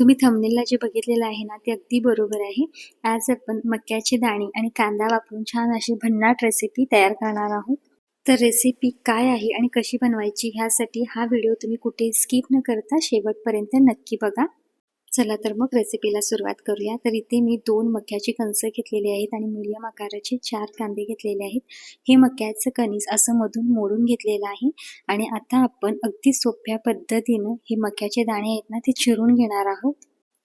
तुम्ही थंबनेलला जे बघितलेलं आहे ना ते अगदी बरोबर आहे. आज आपण मक्याचे दाणे आणि कांदा वापरून छान अशी भन्नाट रेसिपी तयार करणार आहोत. तर रेसिपी काय आहे आणि कशी बनवायची ह्यासाठी हा व्हिडिओ तुम्ही कुठे स्किप न करता शेवटपर्यंत नक्की बघा. चला तर मग रेसिपीला सुरुवात करूया. तर इथे मी दोन मक्याची कणसं घेतलेली आहेत आणि मिडियम आकाराचे चार कांदे घेतलेले आहेत. हे मक्याचं कणीस असं मधून मोडून घेतलेलं आहे आणि आता आपण अगदी सोप्या पद्धतीनं हे मक्याचे दाणे आहेत ना ते चिरून घेणार आहोत.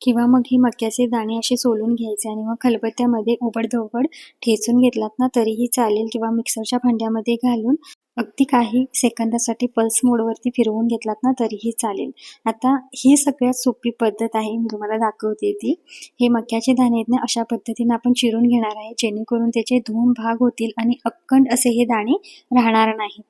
किंवा मग हे मक्याचे दाणे असे सोलून घ्यायचे आणि मग खलबत्त्यामध्ये उबडधोबड ठेचून घेतलात ना तरीही चालेल. किंवा मिक्सरच्या भांड्यामध्ये घालून अगदी काही सेकंदासाठी पल्स मोडवरती फिरवून घेतलात ना तरीही चालेल. आता ही सगळ्यात सोपी पद्धत आहे मी तुम्हाला दाखवते ती. हे मक्याचे दाणे आहेत ना अशा पद्धतीने आपण चिरून घेणार आहे जेणेकरून त्याचे दोन भाग होतील आणि अक्कंड असे हे दाणे राहणार नाहीत.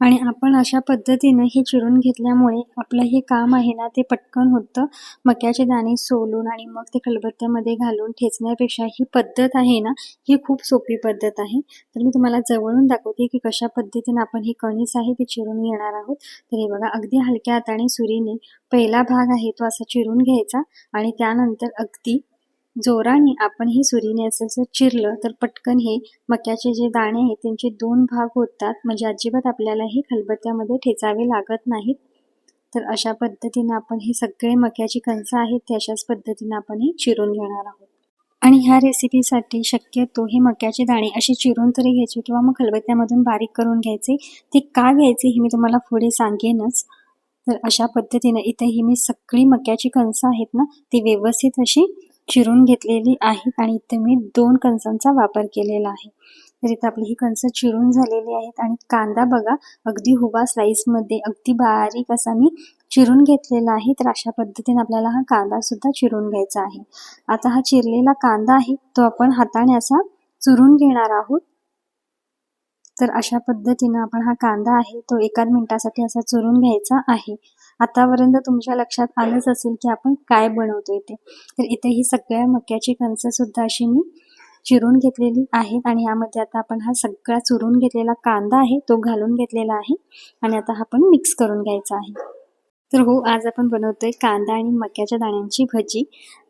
आणि आपण अशा पद्धतीनं हे चिरून घेतल्यामुळे आपलं हे काम आहे ना ते पटकन होतं. मक्याचे दाणे सोलून आणि मग ते खलबत्त्यामध्ये घालून ठेचण्यापेक्षा ही पद्धत आहे ना ही खूप सोपी पद्धत आहे. तर मी तुम्हाला जवळून दाखवते की कशा पद्धतीनं आपण हे कणीस आहे ते चिरून घेणार आहोत. तर हे बघा अगदी हलक्या हाताने सुरीने पहिला भाग आहे तो असा चिरून घ्यायचा आणि त्यानंतर अगदी जोराने आपण हे सुरीने असं जर चिरलं तर पटकन हे मक्याचे जे दाणे आहेत त्यांचे दोन भाग होतात. म्हणजे अजिबात आपल्याला हे खलबत्त्यामध्ये ठेचावे लागत नाहीत. तर अशा पद्धतीनं आपण हे सगळे मक्याची कणसं आहेत ते अशाच पद्धतीनं आपण हे चिरून घेणार आहोत. आणि ह्या रेसिपीसाठी शक्यतो हे मक्याचे दाणे असे चिरून तरी घ्यायचे किंवा मग खलबत्त्यामधून बारीक करून घ्यायचे. ते का घ्यायचे हे मी तुम्हाला पुढे सांगेनच. तर अशा पद्धतीनं इथे ही मी सगळी मक्याची कणसं आहेत ना ती व्यवस्थित अशी चिरून घेतलेली आहेत आणि इथे मी दोन कणसांचा वापर केलेला आहे. तर इथे आपली ही कणसं चिरून झालेली आहेत आणि कांदा बघा अगदी हुबा स्लाईसमध्ये अगदी बारीक असा मी चिरून घेतलेला आहे. तर अशा पद्धतीने आपल्याला हा कांदा सुद्धा चिरून घ्यायचा आहे. आता हा चिरलेला कांदा आहे तो आपण हाताने असा चुरून घेणार आहोत. तर अशा पद्धतीनं आपण हा कांदा आहे तो एकाच मिनिटासाठी असा चुरून घ्यायचा आहे. आतापर्यंत तुमच्या लक्षात आलंच असेल की आपण काय बनवतोय ते तर इथे ही सगळ्या मक्याची कणसं सुद्धा अशी मी चिरून घेतलेली आहेत आणि यामध्ये आता आपण हा सगळा चुरून घेतलेला कांदा आहे तो घालून घेतलेला आहे आणि आता हा आपण मिक्स करून घ्यायचा आहे. तर हो आज आपण बनवतोय कांदा आणि मक्याच्या दाण्यांची भजी.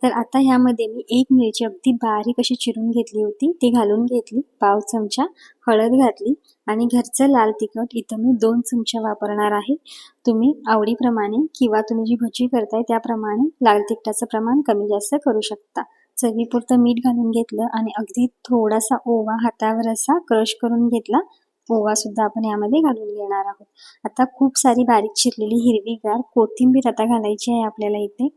तर आता ह्यामध्ये मी एक मिरची अगदी बारीक अशी चिरून घेतली होती. ती घालून घेतली पाव चमचा हळद घातली आणि घरचं लाल तिखट इथं मी दोन चमचा वापरणार आहे. तुम्ही आवडीप्रमाणे किंवा तुम्ही जी भजी करताय त्याप्रमाणे लाल तिखटाचं प्रमाण कमी जास्त करू शकता. चवीपुरतं मीठ घालून घेतलं आणि अगदी थोडासा ओवा हातावर असा क्रश करून घेतला. ओवा सुद्धा आपण यामध्ये घालून घेणार आहोत. आता खूप सारी बारीक चिरलेली हिरवीगार कोथिंबीर आता घालायची आहे आपल्याला इथे.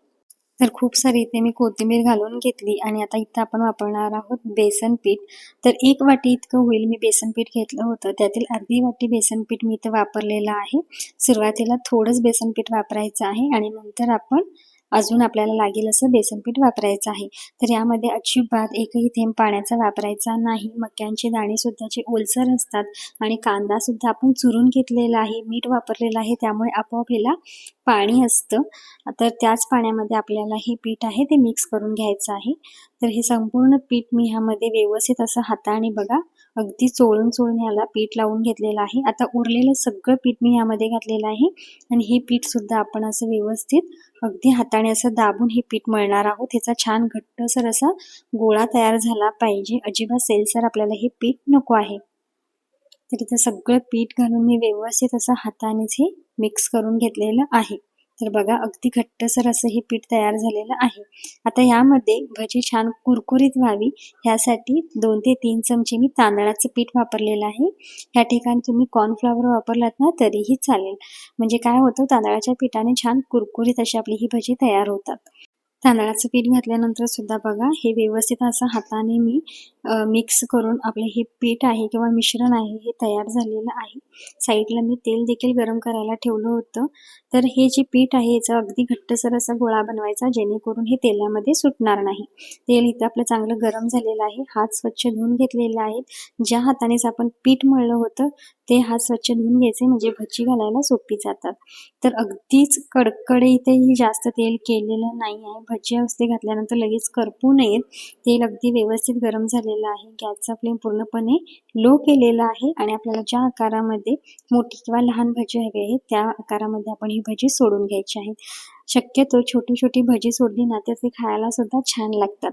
तर खूप सारी इथे मी कोथिंबीर घालून घेतली आणि आता इथं आपण वापरणार आहोत बेसन पीठ. तर एक वाटी इतकं होईल मी बेसन पीठ घेतलं होतं. त्यातील अर्धी वाटी बेसन पीठ मी इथं वापरलेलं आहे. सुरुवातीला थोडंच बेसन पीठ वापरायचं आहे आणि नंतर आपण अजून आपल्याला लागेल असं बेसन पीठ वापरायचं आहे. तर यामध्ये अजिबात एकही थेंब पाण्याचा वापरायचा नाही. मक्यांचे दाणे सुद्धा जे ओलसर असतात आणि कांदा सुद्धा आपण चुरून घेतलेला आहे मीठ वापरलेलं आहे त्यामुळे आपोआप याला पाणी असतं. तर त्याच पाण्यामध्ये आपल्याला हे पीठ आहे ते मिक्स करून घ्यायचं आहे. तर हे संपूर्ण पीठ मी ह्यामध्ये व्यवस्थित असं हाताने बघा अगदी चोळून चोळून याला पीठ लावून घेतलेलं आहे. आता उरलेलं सगळं पीठ मी यामध्ये घातलेलं आहे. आणि हे पीठ सुद्धा आपण असं व्यवस्थित अगदी हाताने असं दाबून हे पीठ मळणार आहोत. ह्याचा छान घट्टसर असा गोळा तयार झाला पाहिजे. अजिबात सेलसर आपल्याला हे पीठ नको आहे. तर इथं सगळं पीठ घालून मी व्यवस्थित असं हातानेच हे मिक्स करून घेतलेलं आहे. तर बघा अगदी घट्टसर असं हे पीठ तयार झालेलं आहे. आता यामध्ये भजी छान कुरकुरीत व्हावी. ह्यासाठी दोन ते तीन चमचे मी तांदळाचं पीठ वापरलेलं आहे. ह्या ठिकाणी तुम्ही कॉर्नफ्लॉवर वापरलात ना तरीही चालेल. म्हणजे काय होतं तांदळाच्या पिठाने छान कुरकुरीत अशी आपली ही भजी तयार होतात. तांदळाचं पीठ घातल्यानंतर सुद्धा बघा हे व्यवस्थित असं हाताने मी मिक्स करून आपले हे पीठ आहे किंवा मिश्रण आहे हे तयार झालेलं आहे. साईडला मी तेल देखील गरम करायला ठेवलं होतं. तर हे जे पीठ आहे याचा अगदी घट्टसर असा गोळा बनवायचा जेणेकरून हे तेलामध्ये सुटणार नाही. तेल इथं आपलं चांगलं गरम झालेलं आहे. हात स्वच्छ धुवून घेतलेला आहे ज्या हातानेच आपण पीठ मळलं होतं ते हात स्वच्छ धुवून घ्यायचे म्हणजे भजी घालायला सोपी जातात. तर अगदीच कडकडे इथेही जास्त तेल केलेलं नाही आहे. भजी असते घातल्यानंतर लगेच करपू नयेत. तेल अगदी व्यवस्थित गरम झालेलं आहे. गॅसचा फ्लेम पूर्णपणे लो केलेला आहे आणि आपल्याला ज्या आकारामध्ये मोठी किंवा लहान भजी हवी आहे त्या आकारामध्ये आपण ही भजी सोडून घ्यायची आहे. शक्यतो छोटी छोटी भजी सोडली ना तर ते खायला सुद्धा छान लागतात.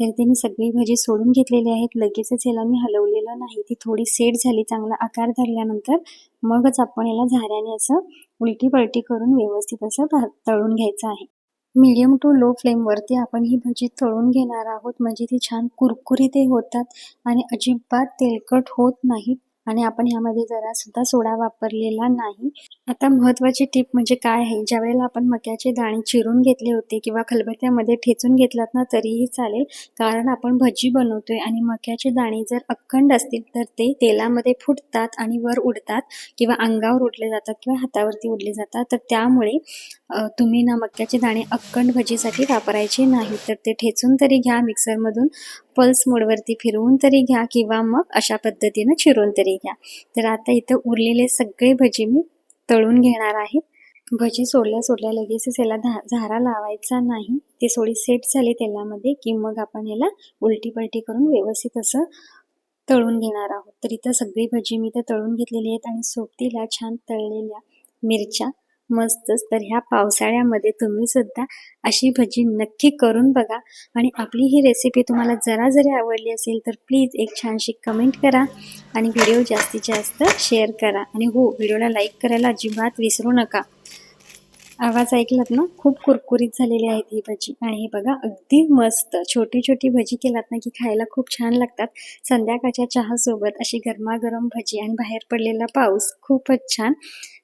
तर ते मी सगळी भजी सोडून घेतलेली आहेत. लगेचच याला मी हलवलेलं नाही. ती थोडी सेट झाली. चांगला आकार धरल्यानंतर मगच आपण याला झाऱ्याने असं उलटी पलटी करून व्यवस्थित असं तळून घ्यायचं आहे. मीडियम टू लो फ्लेमवरती आपण ही भजी तळून घेणार आहोत. म्हणजे ती छान कुरकुरीतही होतात आणि अजिबात तेलकट होत नाहीत. आणि आपण ह्यामध्ये जरा सुद्धा सोडा वापरलेला नाही. आता महत्वाची टीप म्हणजे काय आहे? ज्या वेळेला आपण मक्याचे दाणे चिरून घेतले होते किंवा खलबत्त्यामध्ये ठेचून घेतलात ना तरीही चालेल. कारण आपण भजी बनवतोय आणि मक्याचे दाणे जर अखंड असतील तर ते तेलामध्ये फुटतात आणि वर उडतात किंवा अंगावर उडले जातात किंवा हातावरती उडले जातात. तर त्यामुळे तुम्ही ना मक्याचे दाणे अखंड भजीसाठी वापरायचे नाही. तर ते ठेचून तरी घ्या मिक्सरमधून. पल्स मोडवरती फिरवून तरी घ्या किंवा मग अशा पद्धतीनं चिरून तरी घ्या. तर आता इथं उरलेले सगळे भजी मी तळून घेणार आहे. भजी सोडल्या सोडल्या लगेचच याला धा झारा लावायचा नाही. ते सोडी सेट झाली तेलामध्ये की मग आपण याला उलटी पलटी करून व्यवस्थित असं तळून घेणार आहोत. तर इथं सगळी भजी मी तर तळून घेतलेली आहेत आणि सोबतीला छान तळलेल्या मिरच्या. मस्तच. तर ह्या पावसाळ्यामध्ये तुम्ही सुद्धा अशी भजी नक्की करून बघा. आणि आपली ही रेसिपी तुम्हाला जरा जरी आवडली असेल तर प्लीज एक छानशी कमेंट करा आणि व्हिडिओ जास्तीत जास्त शेअर करा. आणि हो व्हिडिओला लाईक करायला अजिबात विसरू नका. आवाज ऐकलात ना? खूप कुरकुरीत झालेली आहेत ही भजी. आणि हे बघा अगदी मस्त. छोटी छोटी भजी केलात ना की खायला खूप छान लागतात. संध्याकाळच्या चहासोबत अशी गरमागरम भजी आणि बाहेर पडलेला पाऊस खूपच छान.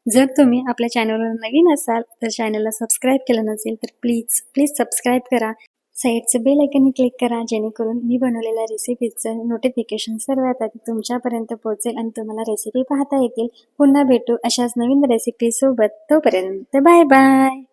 जर तुम्ही आपल्या चॅनलवर नवीन असाल तर चॅनलला सबस्क्राईब केलं नसेल तर प्लीज प्लीज सबस्क्राईब करा. साईडचं बेल आयकनही क्लिक करा जेणेकरून मी बनवलेल्या रेसिपीचं नोटिफिकेशन सर्वात आधी तुमच्यापर्यंत पोहोचेल आणि तुम्हाला रेसिपी पाहता येतील. पुन्हा भेटू अशाच नवीन रेसिपीसोबत तोपर्यंत बाय बाय